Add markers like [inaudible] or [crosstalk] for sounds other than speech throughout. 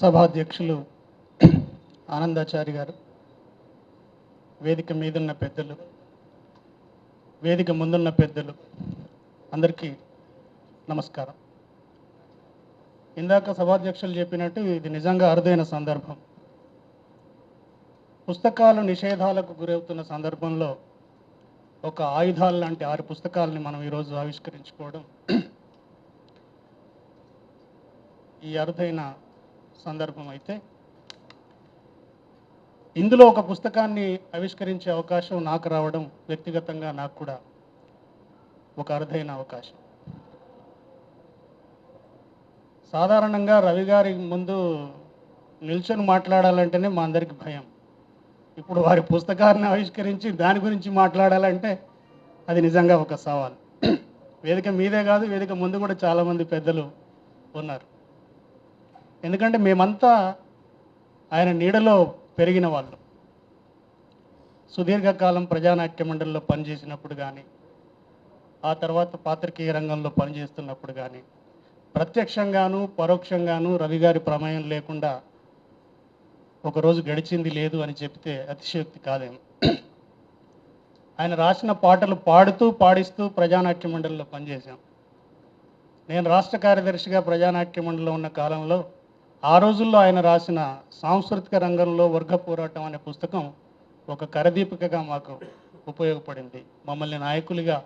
సభాధ్యక్షులు ఆనందాచారి గారు వేదిక మీదున్న పెద్దలు వేదిక ముందున్న పెద్దలు అందరికీ నమస్కారం. ఇందాక సభాధ్యక్షులు చెప్పినట్టు ఇది నిజంగా అరుదైన సందర్భం. పుస్తకాలు నిషేధాలకు గురవుతున్న సందర్భంలో ఒక ఆయుధాలు లాంటి ఆరు పుస్తకాలని మనం ఈరోజు ఆవిష్కరించుకోవడం ఈ అరుదైన సందర్భం అయితే ఇందులో ఒక పుస్తకాన్ని ఆవిష్కరించే అవకాశం నాకు రావడం వ్యక్తిగతంగా నాకు కూడా ఒక అరుదైన అవకాశం. సాధారణంగా రవి గారి ముందు నిల్చొని మాట్లాడాలంటేనే మా అందరికి భయం. ఇప్పుడు వారి పుస్తకాన్ని ఆవిష్కరించి దాని గురించి మాట్లాడాలంటే అది నిజంగా ఒక సవాల్. వేదిక మీదే కాదు వేదిక ముందు కూడా చాలామంది పెద్దలు ఉన్నారు. ఎందుకంటే మేమంతా ఆయన నీడలో పెరిగిన వాళ్ళు. సుదీర్ఘకాలం ప్రజానాట్య మండలిలో పనిచేసినప్పుడు కానీ ఆ తర్వాత పాత్రికేయ రంగంలో పనిచేస్తున్నప్పుడు కానీ ప్రత్యక్షంగాను పరోక్షంగాను రవి గారి ప్రమేయం లేకుండా ఒకరోజు గడిచింది లేదు అని చెప్తే అతిశయోక్తి కాదేమో. ఆయన రాసిన పాటలు పాడుతూ పాడిస్తూ ప్రజానాట్య మండలిలో పనిచేశాం. నేను రాష్ట్ర కార్యదర్శిగా ప్రజానాట్య మండలిలో ఉన్న కాలంలో ఆ రోజుల్లో ఆయన రాసిన సాంస్కృతిక రంగంలో వర్గ పోరాటం అనే పుస్తకం ఒక కరదీపికగా మాకు ఉపయోగపడింది. మమ్మల్ని నాయకులుగా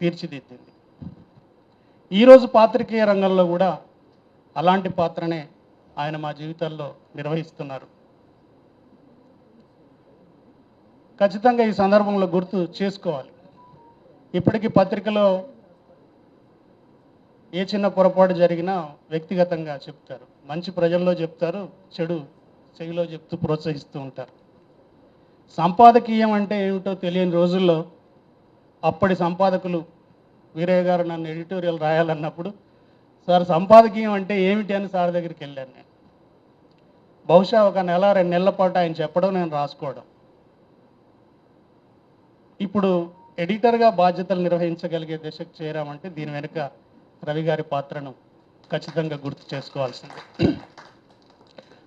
తీర్చిదిద్దింది. ఈరోజు పాత్రికేయ రంగంలో కూడా అలాంటి పాత్రనే ఆయన మా జీవితాల్లో నిర్వహిస్తున్నారు. ఖచ్చితంగా ఈ సందర్భంలో గుర్తు చేసుకోవాలి. ఇప్పటికీ పత్రికలో ఏ చిన్న పొరపాటు జరిగినా వ్యక్తిగతంగా చెప్తారు. మంచి ప్రజల్లో చెప్తారు చెడు చెవిలో చెప్తూ ప్రోత్సహిస్తూ ఉంటారు. సంపాదకీయం అంటే ఏమిటో తెలియని రోజుల్లో అప్పటి సంపాదకులు వీరయ్య గారు నన్ను ఎడిటోరియల్ రాయాలన్నప్పుడు సార్ సంపాదకీయం అంటే ఏమిటి? అని సార్ దగ్గరికి వెళ్ళాను నేను. బహుశా ఒక నెల రెండు నెలల పాటు ఆయన చెప్పడం నేను రాసుకోవడం. ఇప్పుడు ఎడిటర్గా బాధ్యతలు నిర్వహించగలిగే దశకు చేరామంటే దీని వెనుక రవి గారి పాత్రను ఖచ్చితంగా గుర్తు చేసుకోవాల్సింది.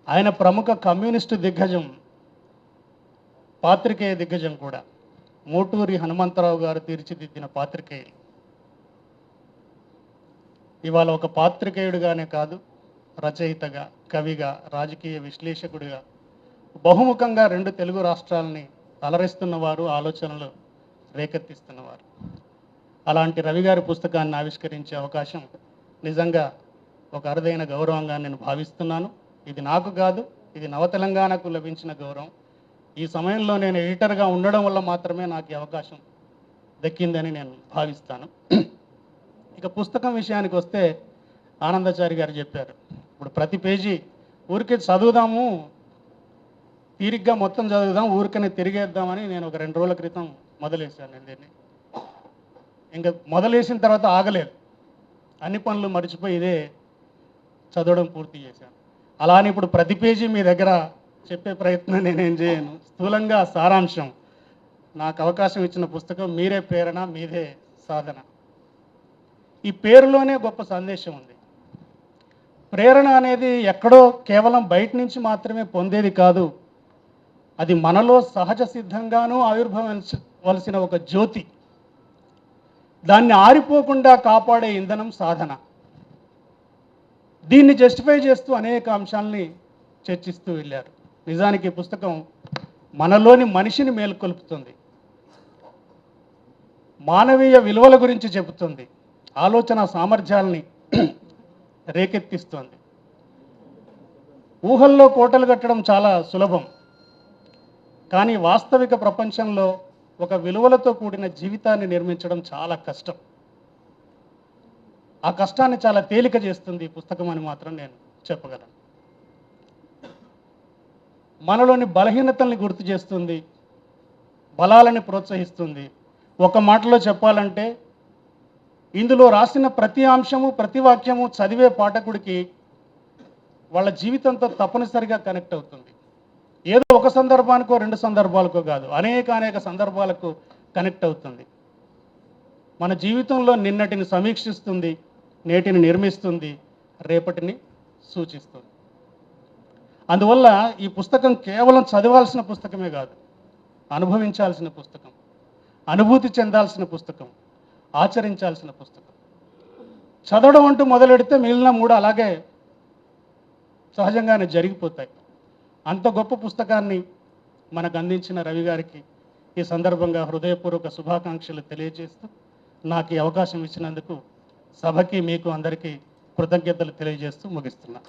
ఆయన ప్రముఖ కమ్యూనిస్టు దిగ్గజం పాత్రికేయ దిగ్గజం కూడా. మోటూరి హనుమంతరావు గారు తీర్చిదిద్దిన పాత్రికేయులు ఇవాళ ఒక పాత్రికేయుడిగానే కాదు రచయితగా కవిగా రాజకీయ విశ్లేషకుడిగా బహుముఖంగా రెండు తెలుగు రాష్ట్రాలని అలరిస్తున్నవారు ఆలోచనలు రేకెత్తిస్తున్నవారు. అలాంటి రవి గారి పుస్తకాన్ని ఆవిష్కరించే అవకాశం నిజంగా ఒక అరుదైన గౌరవంగా నేను భావిస్తున్నాను. ఇది నాకు కాదు ఇది నవ తెలంగాణకు లభించిన గౌరవం. ఈ సమయంలో నేను ఎడిటర్గా ఉండడం వల్ల మాత్రమే నాకు ఈ అవకాశం దక్కిందని నేను భావిస్తాను. ఇక పుస్తకం విషయానికి వస్తే ఆనందాచారి గారు చెప్పారు. ఇప్పుడు ప్రతి పేజీ ఊరికే చదువుదాము తీరిగ్గా మొత్తం చదువుదాం ఊరికనే తిరిగేద్దామని నేను ఒక రెండు రోజుల క్రితం మొదలేశాను నేను దీన్ని. ఇంకా మొదలేసిన తర్వాత ఆగలేదు. అన్ని పనులు మర్చిపోయి ఇదే చదవడం పూర్తి చేశాను. అలానే ఇప్పుడు ప్రతి పేజీ మీ దగ్గర చెప్పే ప్రయత్నం నేనేం చేయను. స్థూలంగా సారాంశం. నాకు అవకాశం ఇచ్చిన పుస్తకం మీరే ప్రేరణ మీదే సాధన. ఈ పేరులోనే గొప్ప సందేశం ఉంది. ప్రేరణ అనేది ఎక్కడో కేవలం బయట నుంచి మాత్రమే పొందేది కాదు. అది మనలో సహజ సిద్ధంగానూ ఆవిర్భవించవలసిన ఒక జ్యోతి. దాన్ని ఆరిపోకుండా కాపాడే ఇంధనం సాధన. దీన్ని జస్టిఫై చేస్తూ అనేక అంశాలని చర్చిస్తూ వెళ్ళారు. నిజానికి ఈ పుస్తకం మనలోని మనిషిని మేల్కొల్పుతుంది. మానవీయ విలువల గురించి చెబుతుంది. ఆలోచన సామర్థ్యాల్ని [clears throat] రేకెత్తిస్తోంది. ఊహల్లో కోటలు కట్టడం చాలా సులభం. కానీ వాస్తవిక ప్రపంచంలో ఒక విలువలతో కూడిన జీవితాన్ని నిర్మించడం చాలా కష్టం. ఆ కష్టాన్ని చాలా తేలిక చేస్తుంది ఈ పుస్తకం అని మాత్రం నేను చెప్పగలను. మనలోని బలహీనతల్ని గుర్తు చేస్తుంది బలాలని ప్రోత్సహిస్తుంది. ఒక మాటలో చెప్పాలంటే ఇందులో రాసిన ప్రతి అంశము ప్రతి వాక్యము చదివే పాఠకుడికి వాళ్ళ జీవితంతో తప్పనిసరిగా కనెక్ట్ అవుతుంది. ఏదో ఒక సందర్భానికో రెండు సందర్భాలకో కాదు. అనేక అనేక సందర్భాలకు కనెక్ట్ అవుతుంది. మన జీవితంలో నిన్నటిని సమీక్షిస్తుంది నేటిని నిర్మిస్తుంది రేపటిని సూచిస్తుంది. అందువల్ల ఈ పుస్తకం కేవలం చదవాల్సిన పుస్తకమే కాదు అనుభవించాల్సిన పుస్తకం అనుభూతి చెందాల్సిన పుస్తకం ఆచరించాల్సిన పుస్తకం. చదవడం అంటూ మొదలెడితే మిగిలిన మూడు అలాగే సహజంగానే జరిగిపోతాయి. అంత గొప్ప పుస్తకాన్ని మనకు అందించిన రవి గారికి ఈ సందర్భంగా హృదయపూర్వక శుభాకాంక్షలు తెలియజేస్తూ నాకు ఈ అవకాశం ఇచ్చినందుకు సభకి మీకు అందరికీ కృతజ్ఞతలు తెలియజేస్తూ ముగిస్తున్నా.